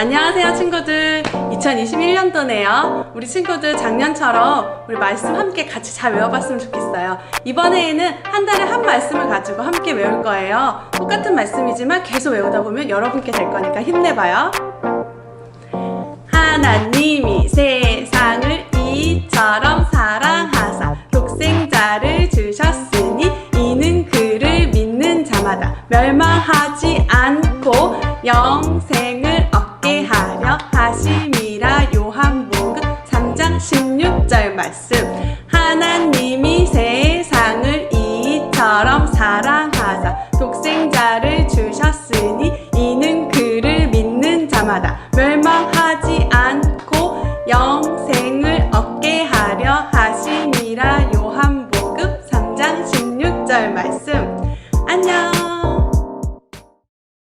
안녕하세요 친구들. 2021년도네요. 우리 친구들 작년처럼 우리 말씀 함께 같이 잘 외워봤으면 좋겠어요. 이번에는 한 달에 한 말씀을 가지고 함께 외울 거예요. 똑같은 말씀이지만 계속 외우다 보면 여러분께 될 거니까 힘내봐요. 하나님이 세상을 이처럼 사랑하사 독생자를 주셨으니 이는 그를 믿는 자마다 멸망하지 않고 영생을 얻 보세요. 하심이라 요한복음 3장 16절 말씀. 하나님이 세상을 이처럼 사랑하사 독생자를 주셨으니 이는 그를 믿는 자마다 멸망하지 않고 영생을 얻게 하려 하심이라 요한복음 3장 16절 말씀. 안녕.